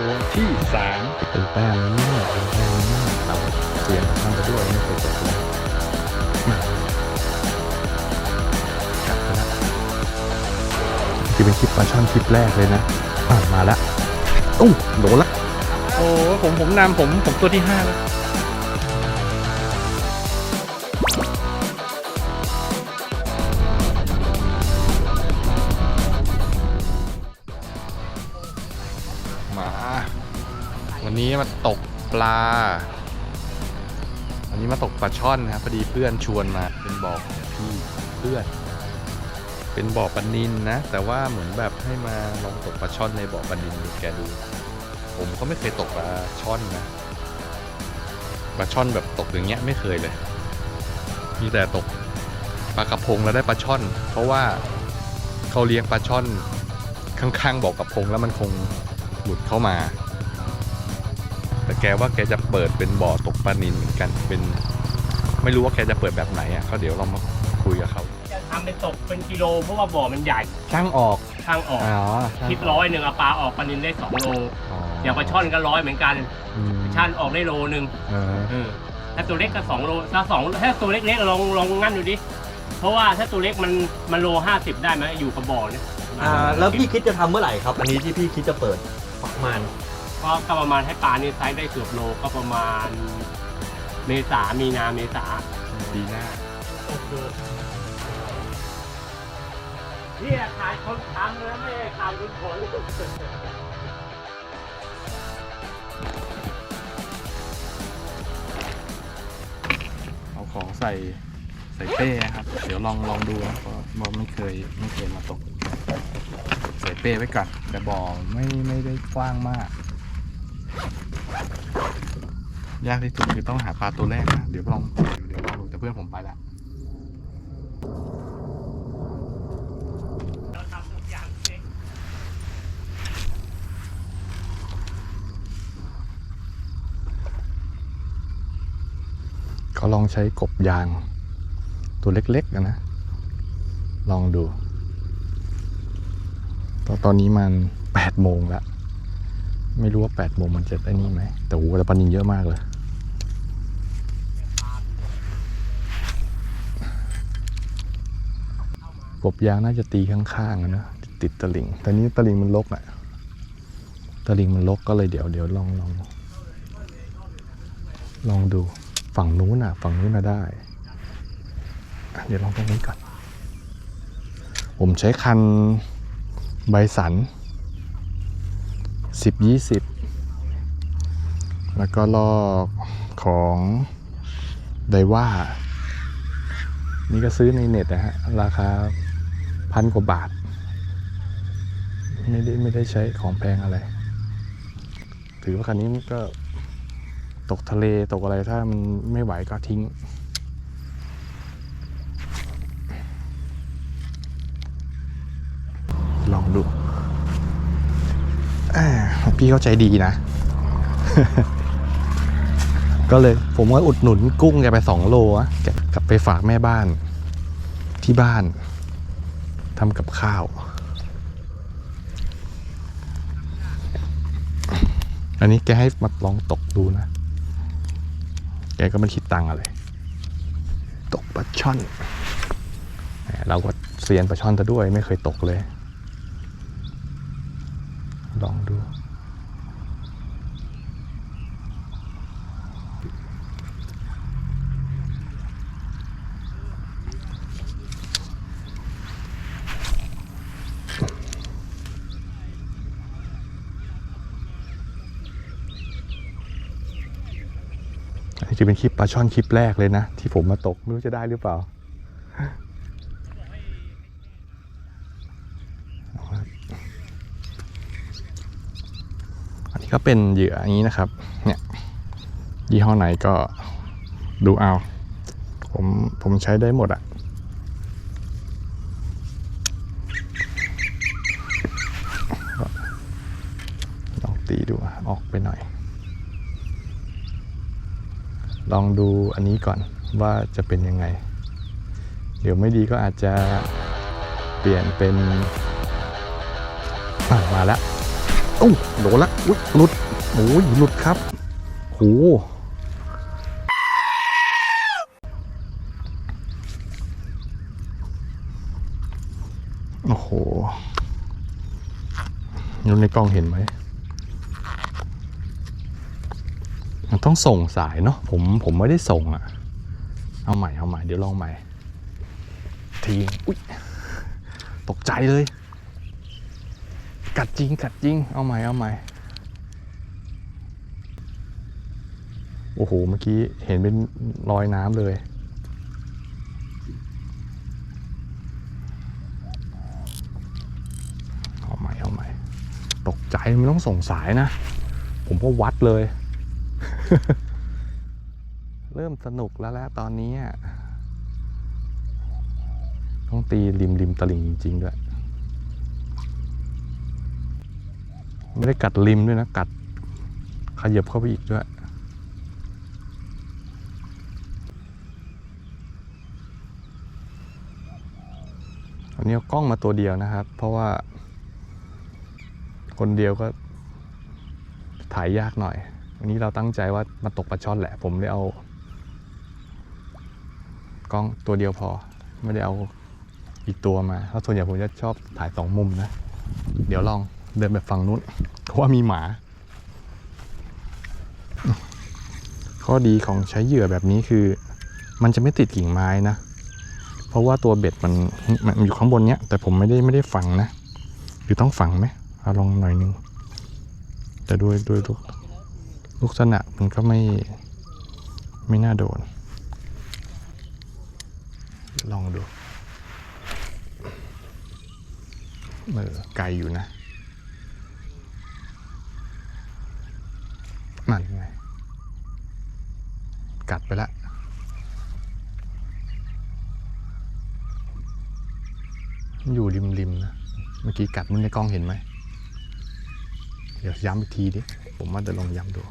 ตัวที่สามเป็นแต้มแล้วเนี่ยเป็นแต้มแล้วเนี่ยเราเสียงทำไปด้วยไม่เคยตกเลยมากลับไปละที่เป็นคลิปปลาช่อนคลิปแรกเลยนะอะมาละโอ้าโดนละโอ้ผมผมนำผมผมตัวที่ห้าแล้ว นนี้มาตกปลา วันนี้มาตกปลาช่อนนะครับพอดีเพื่อนชวนมาเป็นบ่อพี่เพื่อน เป็นบ่อปลานินนะ แต่ว่าเหมือนแบบให้มาลองตกปลาช่อนในบ่อปลานินดูแกดู ผมก็ไม่เคยตกปลาช่อนนะปลาช่อนแบบตกอย่างเงี้ยไม่เคยเลย มีแต่ตกปลากระพงแล้วได้ปลาช่อน เพราะว่าเขาเลี้ยงปลาช่อนข้างๆบ่อกระพงแล้วมันคงหลุดเข้ามา แต่แกว่าแกจะเปิดเป็นบ่อตกปลานินเหมือนกันเป็นไม่รู้ว่าแกจะเปิดแบบไหนอะเขาเดี๋ยวเรามาคุยกับเขาจะทำเป็นตกเป็นกิโลเพราะว่าบ่อมันใหญ่ช่างออกทางออกอ๋อคิดร้อยหนึ่งเอาปลาออกปลานินได้สองโลอย่างปลาช่อนก็ร้อยเหมือนกันมช่อนออกได้โลหนึ่งเออเออถ้าตัวเล็กก็สองโลถ้าสองถ้าตัวเล็กๆลองลองงั้นดูดิเพราะว่าถ้าตัวเล็กมันมันโลห้าสิบได้ไหมอยู่กับบ่อเนี่ยอ่าแล้วพี่คิดจะทำเมื่อไหร่ครับ อันนี้ที่พี่คิดจะเปิดประมาณ ก็ก็ประมาณให้ปลานี่ไซส์ได้เกือบโลก็ประมาณ เมษามีนาเมษาปีหน้าเนี่ยขายคนทำนะไม่ใช่ขายคนผลเอาของใส่ใส่เป้นะครับ เดี๋ยวลองลองดูนะเพราะว่าไม่เคยไม่เคยมาตก ใส่เป้ไว้ก่อนแต่บ่อไม่ไม่ได้กว้างมาก ยากที่สุดคือต้องหาปลาตัวแรกนะเดี๋ยวลองเดี๋ยวลองดูแต่เพื่อนผมไปละเราทำทุกอย่างเองเขาลองใช้กบยางตัวเล็กๆอะนะ ลองดูตอนตอนนี้มันแปดโมงแล้ว ไม่รู้ว่าแปดโมงมันจะได้นี่ไหม แต่โหแต่ปลานินเยอะมากเลย กบยางน่าจะตีข้างๆอะนะติดตะลิงแต่นี้ตะลิงมันลกอะตะลิงมันลกก็เลยเดี๋ยวเดี๋ยวลองลองลองดูฝั่งนู้นอะ ฝั่งนู้นน่ะได้อะเดี๋ยวลองตรงนี้ก่อน ผมใช้คันใบสันสิบยี่สิบแล้วก็ลอกของไดว่า นี่ก็ซื้อในเน็ตนะฮะ ราคา พันกว่าบาท ไม่ได้ไม่ได้ใช้ของแพงอะไร ถือว่าคันนี้ก็ตกทะเลตกอะไรถ้ามันไม่ไหวก็ทิ้ง ลองดูอ่าพี่เข้าใจดีนะ ก็เลยผมก็อุดหนุนกุ้งแกไปสองโลอะแกกลับไปฝากแม่บ้านที่บ้าน ทำกับข้าว อันนี้แกให้มาลองตกดูนะ แกก็ไม่คิดตังค์อะไร ตกปลาช่อนแหมเราก็เซียนปลาช่อนซะด้วยไม่เคยตกเลย ลองดู อันนี้จะเป็นคลิปปลาช่อนคลิปแรกเลยนะ ที่ผมมาตก ไม่รู้จะได้หรือเปล่า อันนี้ก็เป็นเหยื่ออย่างนี้นะครับ เนี่ย ยี่ห้อไหนก็ดูเอา ผมผมใช้ได้หมดอะก็ลองตีดูอะออกไปหน่อย ลองดูอันนี้ก่อนว่าจะเป็นยังไง เดี๋ยวไม่ดีก็อาจจะเปลี่ยนเป็นมาแล้วโอ้โดนละอุ้ยหลุดโอ้ยหลุดครับโหโอ้โหอยู่ในกล้องเห็นไหม มัน ต้องส่งสายเนาะผมผมไม่ได้ส่งอะเอาใหม่เอาใหม่เดี๋ยวลองใหม่ ทีอุ้ยตกใจเลย กัดจริงกัดจริงเอาใหม่เอาใหม่โอ้โหเมื่อกี้เห็นเป็นรอยน้ำเลยเอาใหม่เอาใหม่ตกใจไม่ต้องส่งสายนะ ผมก็วัดเลย เริ่มสนุกแล้วแหละตอนนี้ ต้องตีริมริมตลิ่งจริง ๆ ด้วย ไม่ได้กัดริมด้วยนะ กัดขยับเข้าไปอีกด้วยอันนี้กล้องมาตัวเดียวนะครับ เพราะว่า คนเดียวก็ถ่ายยากหน่อย วันนี้เราตั้งใจว่ามาตกปลาช่อนแหละ ผมเลยเอา กล้องตัวเดียวพอ ไม่ได้เอาอีกตัวมาเพราะส่วนใหญ่ผมจะชอบถ่ายสองมุมนะ เดี๋ยวลองเดินไปฝั่งนู้นเพราะว่ามีหมา ข้อดีของใช้เหยื่อแบบนี้คือ มันจะไม่ติดกิ่งไม้นะ เพราะว่าตัวเบ็ดมันมันอยู่ข้างบนเนี้ย แต่ผมไม่ได้ไม่ได้ฝังนะ หรือต้องฝังไหมเอาลองหน่อยนึงแต่ด้วยด้วย ลูกษณะมันก็ไม่ไม่น่าโดน ลองดูเออไกลอยู่นะนั่นไงกัดไปละอยู่ริมริมๆนะ เมื่อกี้กัดมันในกล้องเห็นไหม เดี๋ยวย้ำอีกทีดิ ผมว่าจะลองย้ำดู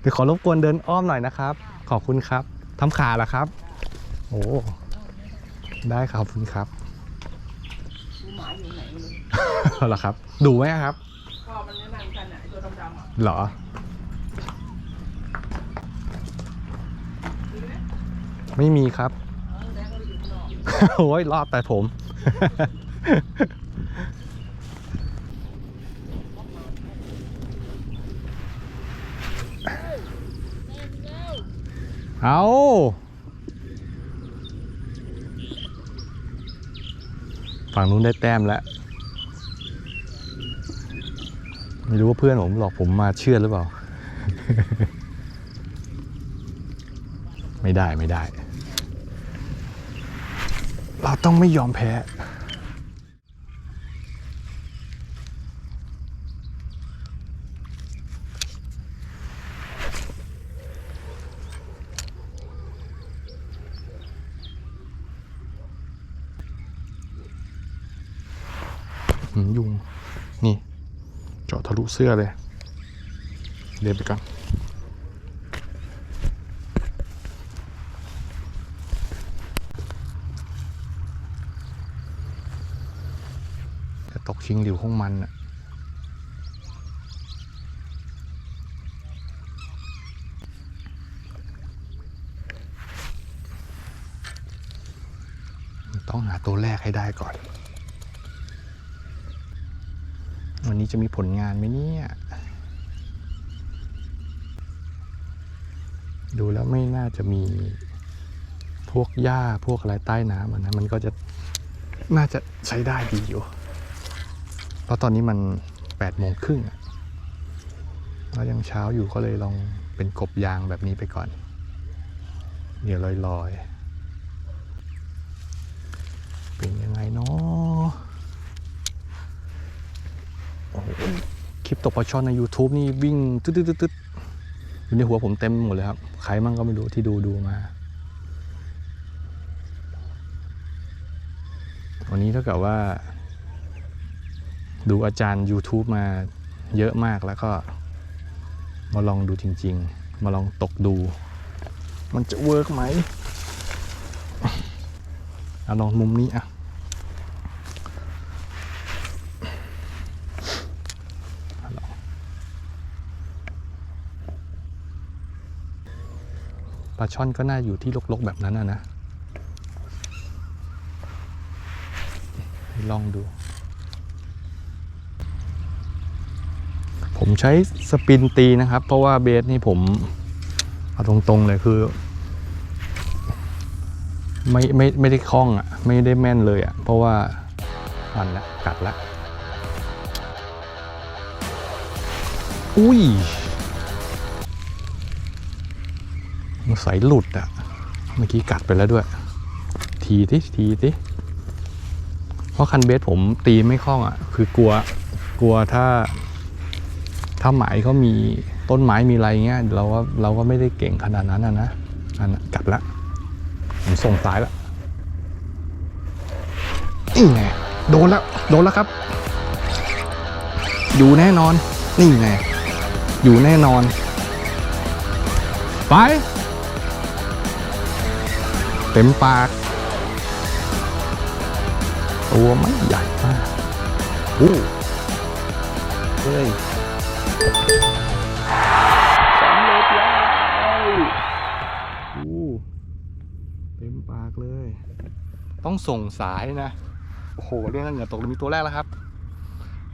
เดี๋ยวขอรบกวนเดินอ้อมหน่อยนะครับ ขอบคุณครับทำขาเหรอครับ โอ้ได้ครับขอบคุณครับเหรอครับ ดูไหมครับก็มันแนะนำกันอะตัวดำๆอะเหรอไม่มีครับโอ้ยรอดแต่ผม เอาฝั่งนู้นได้แต้มแล้ว ไม่รู้ว่าเพื่อนผมหลอกผมมาเชื่อหรือเปล่า ไม่ได้ไม่ได้ เราต้องไม่ยอมแพ้ หืมยุง นี่ เจาะทะลุเสื้อเลย เดินไปก่อนจะตกชิงหลิวของมันอะต้องหาตัวแรกให้ได้ก่อน วั นี้จะมีผลงานไหมเนี่ย ดูแล้วไม่น่าจะมีพวกหญ้าพวกอะไรใต้น้ำนะมันก็จะน่าจะใช้ได้ดีอยู่ เพราะตอนนี้มัน8ปดโมงครึ่งแล้วยังเช้าอยู่ก็เลยลองเป็นกบยางแบบนี้ไปก่อน เดี๋ยวลอยๆ เป็นยังไงเนาะ โอ้โห คลิปตกปลาช่อนใน YouTube นี่วิ่งตึ๊ดตึ๊ดตึ๊ดตึ๊ดอยู่ในหัวผมเต็มหมดเลยครับ ใครมั่งก็ไม่รู้ที่ดูดูมา วันนี้เท่ากับว่า ดูอาจารย์ YouTube มาเยอะมากแล้วก็ มาลองดูจริง ๆ มาลองตกดู มันจะเวิร์กไหมเอาลองมุมนี้อะ ปลาช่อนก็น่าอยู่ที่ลกๆแบบนั้นนะนะลองดู ผมใช้สปินตีนะครับ เพราะว่าเบสนี่ผมเอาตรงๆเลยคือ ไม่ไม่ไม่ได้คล่องอะ ไม่ได้แม่นเลยอะ เพราะว่าอันละกัดละอุ้ย มันใสยหลุดอะเมื่อกี้กัดไปแล้วด้วย ทีทิทีทิเพราะคันเบสผมตีไม่คล่องอะคือกลัวกลัวถ้า ถ้าหมายเขามีต้นไม้มีอะไรเงี้ยเราก็เราก็ไม่ได้เก่งขนาดนั้นนะนะอันกัดละผมส่งสายละนี่ไงโดนแล้วโดนแล้วครับ อยู่แน่นอน นี่ไงอยู่แน่นอน ไป เต็มปาก ตัวไม่ใหญ่มากอู้เฮ้ยสำเร็จแล้วอู้เต็มปากเลย ต้องส่งสายนะ โอ้โห เรื่องเหงื่อตกเลยมีตัวแรกแล้วครับ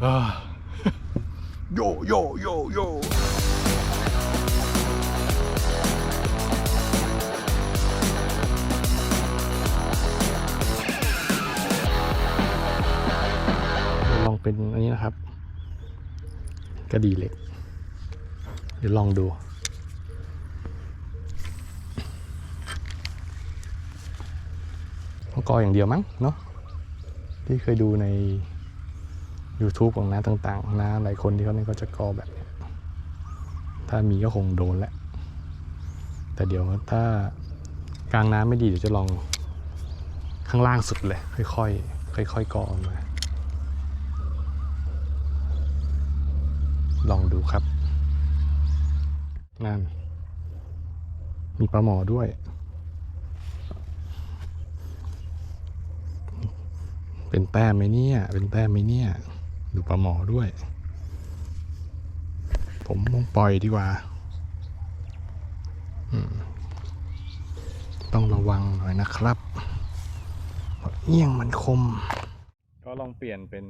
เอ้อโยโยโยโย เป็นอันนี้นะครับ กระดีเหล็ก เดี๋ยวลองดูมังกรอย่างเดียวมั้งเนาะที่เคยดูใน YouTube ของน้าต่างๆน้าหลายคนที่เขาเนี่ยก็จะกอแบบนี้ถ้ามีก็คงโดนแหละ แต่เดี๋ยวถ้ากลางน้ำไม่ดีเดี๋ยวจะลองข้างล่างสุดเลย ค่อยๆค่อยๆกอออกมา ลองดูครับนั่นมีปลาหมอด้วย เป็นแต้มไหมเนี่ย เป็นแต้มไหมเนี่ย ดูปลาหมอด้วย ผมมงปล่อยดีกว่าต้องระวังหน่อยนะครับเอี้ยงมันคม ก็ลองเปลี่ยนเป็น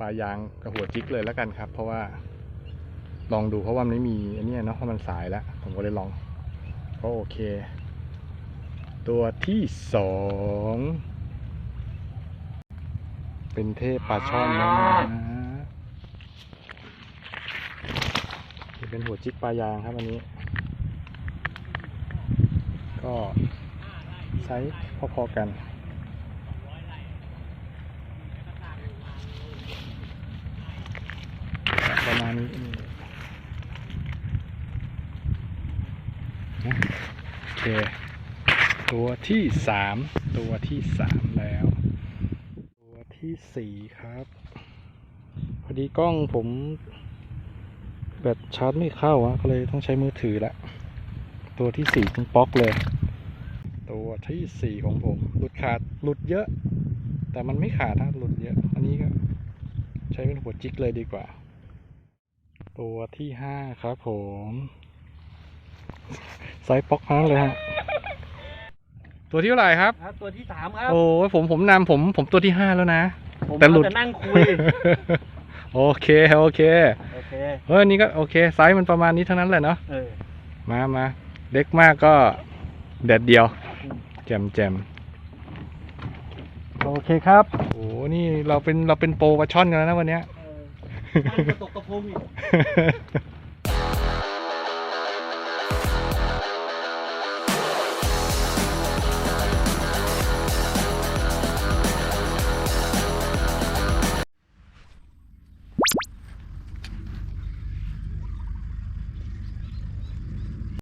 ปลายางกับหัวจิกเลยแล้วกันครับ เพราะว่าลองดูเพราะว่ามันไม่มีอันนี้เนาะเพราะมันสายแล้ว ผมก็เลยลองก็โอเค ตัวที่สองเป็นเทพปลาช่อนนะเป็นหัวจิกปลายางครับอันนี้ ก็ไซส์พอๆกัน ประ มาณนี้โอเค ตัวที่สามตัวที่สามแล้ว ตัวที่สี่ครับ พอดีกล้องผมแบตชาร์จไม่เข้าอะก็เลยต้องใช้มือถือละ ตัวที่สี่เป็นป๊อกเลย ตัวที่สี่ของผม หลุดขาดหลุดเยอะ แต่มันไม่ขาดนะหลุดเยอะ อันนี้ก็ใช้เป็นหัวจิกเลยดีกว่า ตัวที่ห้าครับผมไซส์ป๊อกทั้งนั้นเลยฮะ ตัวที่เท่าไหร่ครับ ครับ ตัวที่สามครับ โอ้ยผมผมนำผมผมตัวที่ห้าแล้วนะ ผมแต่หลุด จะนั่งคุย โอเค โอเคโอเค เฮ้ยอันนี่ก็โอเคไซส์มันประมาณนี้เท่านั้นแหละเนาะเออ มามาเล็กมากก็แดดเดียว แจมแจมโอเคครับโอ้นี่เราเป็นเราเป็นโปรปลาช่อนกันแล้วนะวันเนี้ยเออนั่งกระ ตกกระพงอีก